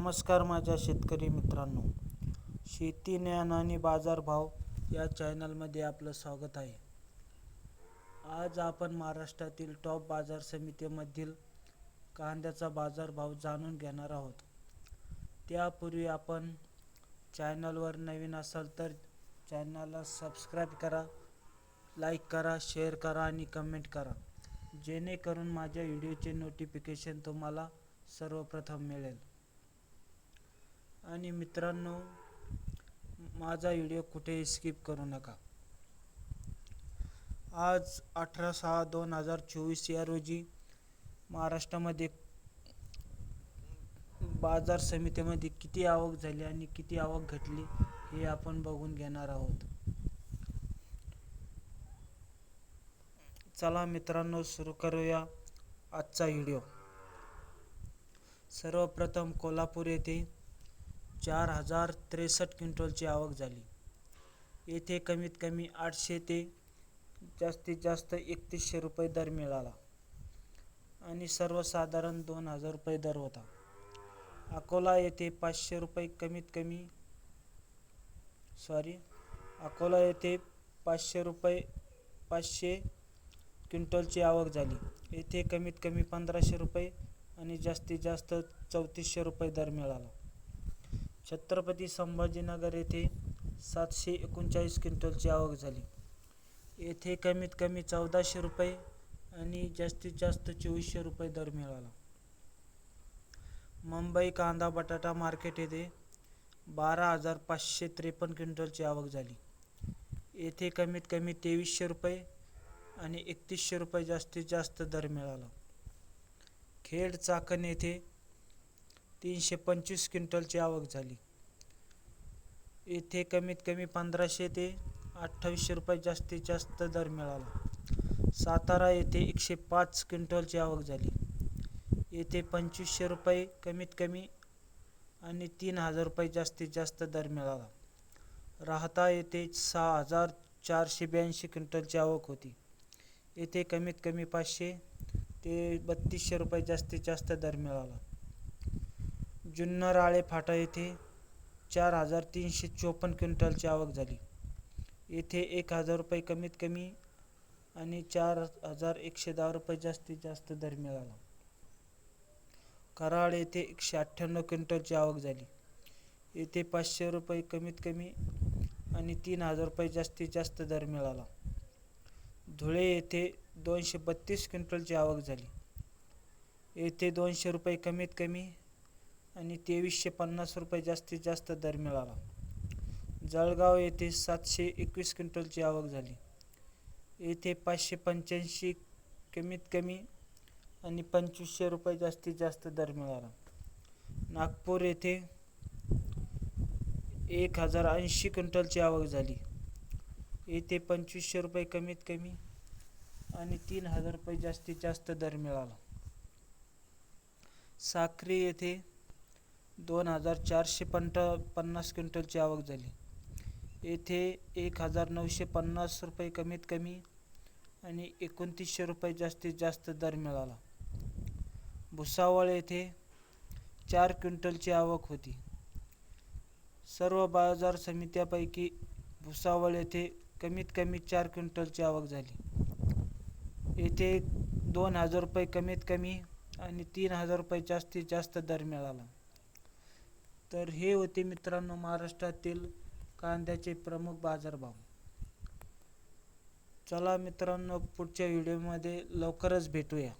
नमस्कार माझ्या शेतकरी मित्रांनो. शेती ज्ञान आणि बाजारभाव या चॅनलमध्ये आपलं स्वागत आहे. आज आपण महाराष्ट्रातील टॉप बाजार समितीमधील कांद्याचा बाजारभाव जाणून घेणार आहोत. त्यापूर्वी आपण चॅनलवर नवीन असाल तर चॅनलला सबस्क्राईब करा लाईक करा शेअर करा आणि कमेंट करा. जेणेकरून माझ्या व्हिडिओचे नोटिफिकेशन तुम्हाला सर्वप्रथम मिळेल. आणि मित्रांनो माझा व्हिडिओ कुठेही स्किप करू नका. आज अठरा सहा दोन हजार चोवीस या रोजी महाराष्ट्रामध्ये बाजार समितीमध्ये किती आवक झाली आणि किती आवक घटली हे आपण बघून घेणार आहोत. चला मित्रांनो सुरू करूया आजचा व्हिडिओ. सर्वप्रथम कोल्हापूर येथे चार हजार त्रेसष्ट क्विंटलची आवक झाली. येथे कमीत कमी आठशे ते जास्तीत जास्त एकतीसशे रुपये दर मिळाला आणि सर्वसाधारण दोन हजार रुपये दर होता. अकोला येथे पाचशे रुपये कमीत कमी सॉरी अकोला येथे पाचशे रुपये पाचशे क्विंटलची आवक झाली. येथे कमीत कमी पंधराशे रुपये आणि जास्तीत जास्त चौतीसशे रुपये दर मिळाला. छत्रपती संभाजीनगर येथे सातशे एकोणचाळीस क्विंटलची आवक झाली. येथे कमीत कमी चौदाशे रुपये आणि जास्तीत जास्त चोवीसशे रुपये दर मिळाला. मुंबई कांदा बटाटा मार्केट येथे बारा हजार पाचशे त्रेपन्न क्विंटलची आवक झाली. येथे कमीत कमी तेवीसशे रुपये आणि एकतीसशे रुपये जास्तीत जास्त दर मिळाला. खेड चाकण येथे तीनशे पंचवीस क्विंटलची आवक झाली. येथे कमीत कमी पंधराशे ते अठ्ठावीसशे रुपये जास्तीत जास्त दर मिळाला. सातारा येथे एकशे पाच क्विंटलची आवक झाली. येथे पंचवीसशे रुपये कमीत कमी आणि तीन हजार रुपये जास्तीत जास्त दर मिळाला. राहता येथे सहा हजार चारशे ब्याऐंशी क्विंटलची आवक होती. येथे कमीत कमी पाचशे ते बत्तीसशे रुपये जास्तीत जास्त दर मिळाला. जुन्नर आळे फाटा येथे चार हजार तीनशे चोपन्न क्विंटलची आवक झाली. येथे एक हजार रुपये कमीत कमी आणि चार हजार एकशे दहा रुपये जास्तीत जास्त दर मिळाला. कराड येथे एकशे अठ्ठ्याण्णव क्विंटलची आवक झाली. येथे पाचशे रुपये कमीत कमी आणि तीन हजार रुपये जास्तीत जास्त दर मिळाला. धुळे येथे दोनशे बत्तीस क्विंटलची आवक झाली. येथे दोनशे रुपये कमीत कमी आणि तेवीसशे पन्नास रुपये जास्तीत जास्त दर मिळाला. जळगाव येथे सातशे एकवीस क्विंटलची आवक झाली. येथे पाचशे पंच्याऐंशी कमीत कमी आणि पंचवीसशे रुपये जास्तीत जास्त दर मिळाला. नागपूर येथे एक हजार ऐंशी क्विंटलची आवक झाली. येथे पंचवीसशे रुपये कमीत कमी आणि तीन हजार रुपये जास्तीत जास्त दर मिळाला. साक्री येथे दोन हजार चारशे पंट पन्नास क्विंटलची आवक झाली. येथे एक हजार नऊशे पन्नास रुपये कमीत कमी आणि एकोणतीसशे रुपये जास्तीत जास्त दर मिळाला. भुसावळ येथे चार क्विंटलची आवक होती. सर्व बाजार समित्यापैकी भुसावळ येथे कमीत कमी चार क्विंटलची आवक झाली. येथे दोन हजार रुपये कमीत कमी आणि तीन हजार रुपये जास्तीत जास्त दर मिळाला. तर हे होते मित्रांनो महाराष्ट्रातील कांद्याचे प्रमुख बाजारभाव. चला मित्रांनो पुढच्या व्हिडिओमध्ये लवकरच भेटूया.